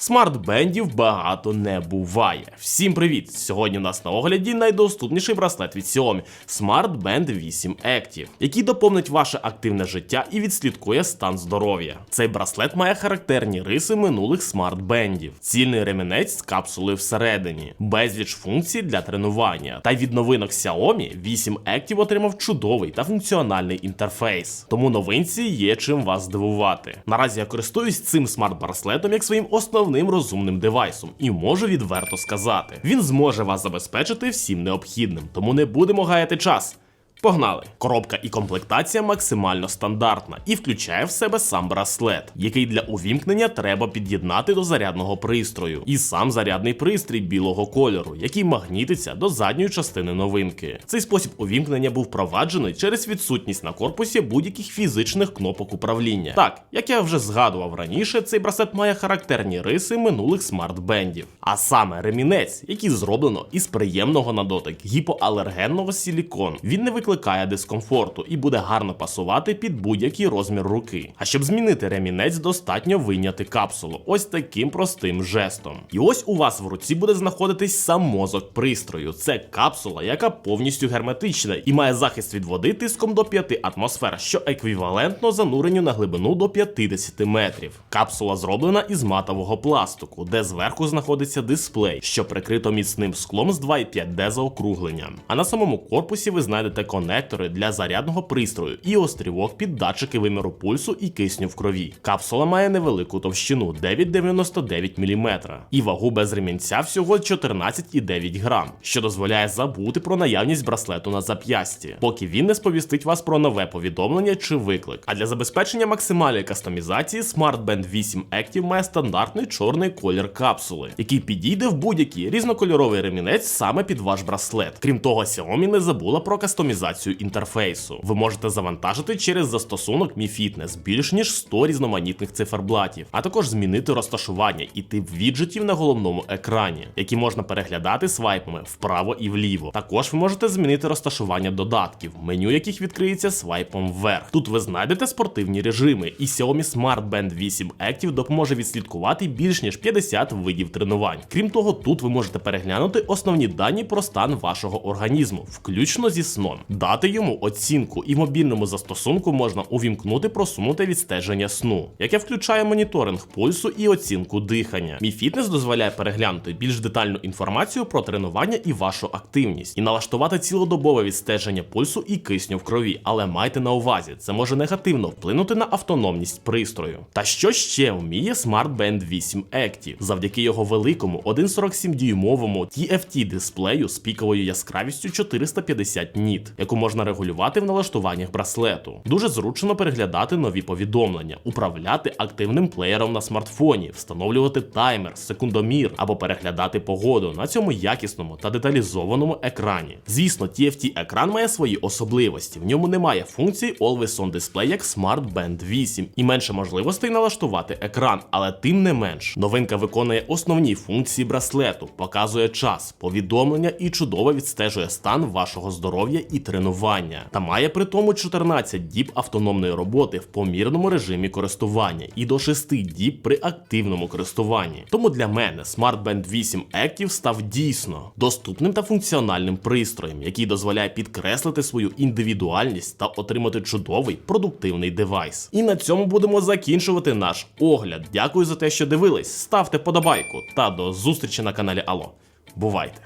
Смарт-бендів багато не буває. Всім привіт! Сьогодні у нас на огляді найдоступніший браслет від Xiaomi Smart Band 8 Active, який доповнить ваше активне життя і відслідкує стан здоров'я. Цей браслет має характерні риси минулих смарт-бендів, цільний ремінець з капсулою всередині, безліч функцій для тренування. Та від новинок Xiaomi 8 Active отримав чудовий та функціональний інтерфейс. Тому новинці є чим вас здивувати. Наразі я користуюсь цим смарт-браслетом як своїм основним розумним девайсом і можу відверто сказати, він зможе вас забезпечити всім необхідним, тому не будемо гаяти час. Погнали! Коробка і комплектація максимально стандартна і включає в себе сам браслет, який для увімкнення треба під'єднати до зарядного пристрою, і сам зарядний пристрій білого кольору, який магнітиться до задньої частини новинки. Цей спосіб увімкнення був впроваджений через відсутність на корпусі будь-яких фізичних кнопок управління. Так, як я вже згадував раніше, цей браслет має характерні риси минулих смарт-бендів, а саме ремінець, який зроблено із приємного на дотик гіпоалергенного силікону. Він не викликає дискомфорту і буде гарно пасувати під будь-який розмір руки. А щоб змінити ремінець, достатньо вийняти капсулу. Ось таким простим жестом. І ось у вас в руці буде знаходитись сам мозок пристрою. Це капсула, яка повністю герметична і має захист від води тиском до 5 атмосфер, що еквівалентно зануренню на глибину до 50 метрів. Капсула зроблена із матового пластику, де зверху знаходиться дисплей, що прикрито міцним склом з 2,5D заокругленням. А на самому корпусі ви знайдете конектори для зарядного пристрою і острівок під датчики виміру пульсу і кисню в крові. Капсула має невелику товщину 9,99 мм і вагу без ремінця всього 14,9 грам, що дозволяє забути про наявність браслету на зап'ясті, поки він не сповістить вас про нове повідомлення чи виклик. А для забезпечення максимальної кастомізації Smart Band 8 Active має стандартний чорний колір капсули, який підійде в будь-який різнокольоровий ремінець саме під ваш браслет. Крім того, Xiaomi не забула про кастомізацію інтерфейсу. Ви можете завантажити через застосунок Mi Fitness більш ніж 100 різноманітних циферблатів, а також змінити розташування і тип віджитів на головному екрані, які можна переглядати свайпами вправо і вліво. Також ви можете змінити розташування додатків, меню яких відкриється свайпом вверх. Тут ви знайдете спортивні режими, і Xiaomi Smart Band 8 Active допоможе відслідкувати більш ніж 50 видів тренувань. Крім того, тут ви можете переглянути основні дані про стан вашого організму, включно зі сном, дати йому оцінку, і в мобільному застосунку можна увімкнути просунуте відстеження сну, яке включає моніторинг пульсу і оцінку дихання. Мій фітнес дозволяє переглянути більш детальну інформацію про тренування і вашу активність, і налаштувати цілодобове відстеження пульсу і кисню в крові. Але майте на увазі, це може негативно вплинути на автономність пристрою. Та що ще вміє Smart Band 8 Active? Завдяки його великому 1,47 дюймовому TFT дисплею з піковою яскравістю 450 ніт, яку можна регулювати в налаштуваннях браслету. Дуже зручно переглядати нові повідомлення, управляти активним плеєром на смартфоні, встановлювати таймер, секундомір або переглядати погоду на цьому якісному та деталізованому екрані. Звісно, TFT екран має свої особливості. В ньому немає функції Always On Display як Smart Band 8 і менше можливостей налаштувати екран, але тим не менш, новинка виконує основні функції браслету, показує час, повідомлення і чудово відстежує стан вашого здоров'я і тренування. Та має при тому 14 діб автономної роботи в помірному режимі користування і до 6 діб при активному користуванні. Тому для мене Smart Band 8 Active став дійсно доступним та функціональним пристроєм, який дозволяє підкреслити свою індивідуальність та отримати чудовий продуктивний девайс. І на цьому будемо закінчувати наш огляд. Дякую за те, що дивились. Ставте подобайку та до зустрічі на каналі Алло. Бувайте!